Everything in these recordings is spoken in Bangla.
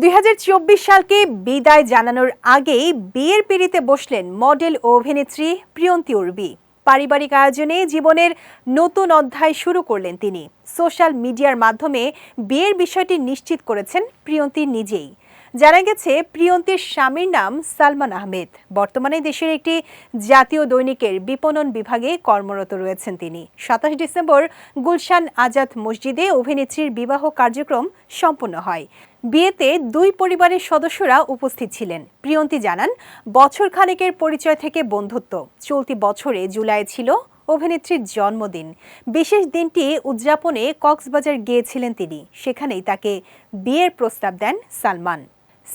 দুই হাজার চব্বিশ সালকে বিদায় জানানোর আগেই বিয়ের পিড়িতে বসলেন মডেল ও অভিনেত্রী প্রিয়ন্তী উর্বি। পারিবারিক আয়োজনে জীবনের নতুন অধ্যায় শুরু করলেন তিনি। সোশ্যাল মিডিয়ার মাধ্যমে বিয়ের বিষয়টি নিশ্চিত করেছেন প্রিয়ন্তী নিজেই। জানা গেছে, প্রিয়ন্তীর স্বামীর নাম সালমান আহমেদ। বর্তমানে দেশের একটি জাতীয় দৈনিকের বিপণন বিভাগে কর্মরত রয়েছেন তিনি। সাতাশ ডিসেম্বর গুলশান আজাদ মসজিদে অভিনেত্রীর বিবাহ কার্যক্রম সম্পন্ন হয়। বিয়েতে দুই পরিবারের সদস্যরা উপস্থিত ছিলেন। প্রিয়ন্তী জানান বছর খানেকের পরিচয় থেকে বন্ধুত্ব। চলতি বছরে জুলাই ছিল অভিনেত্রীর জন্মদিন। বিশেষ দিনটি উদযাপনে কক্সবাজার গিয়েছিলেন তিনি। সেখানেই তাকে বিয়ের প্রস্তাব দেন সালমান।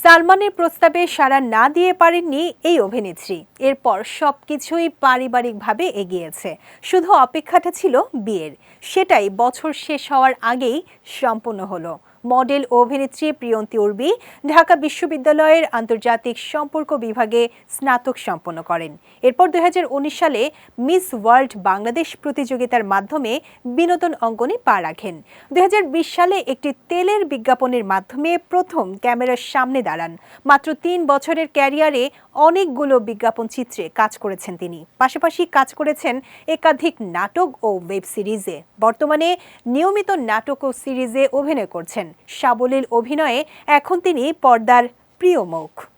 সালমানের প্রস্তাবে সাড়া না দিয়ে পারেননি এই অভিনেত্রী। এরপর সবকিছুই পারিবারিকভাবে এগিয়েছে। শুধু অপেক্ষাটা ছিল বিয়ের। সেটাই বছর শেষ হওয়ার আগেই সম্পন্ন হলো। মডেল অভিনেত্রী প্রিয়ন্তী উর্বি ঢাকা বিশ্ববিদ্যালয়ের আন্তর্জাতিক সম্পর্ক বিভাগে স্নাতক সম্পন্ন করেন। এরপর দুই হাজার উনিশ সালে মিস ওয়ার্ল্ড বাংলাদেশ প্রতিযোগিতার মাধ্যমে বিনোদন অঙ্গনে পা রাখেন। দুই হাজার বিশ সালে একটি তেলের বিজ্ঞাপনের মাধ্যমে প্রথম ক্যামেরার সামনে দাঁড়ান। মাত্র তিন বছরের ক্যারিয়ারে অনেকগুলো বিজ্ঞাপন চিত্রে কাজ করেছেন তিনি। পাশাপাশি কাজ করেছেন একাধিক নাটক ও ওয়েব সিরিজে। বর্তমানে নিয়মিত নাটক ও সিরিজে অভিনয় করছেন। সাবলীল অভিনয়ে এখন তিনি পর্দার প্রিয় মুখ।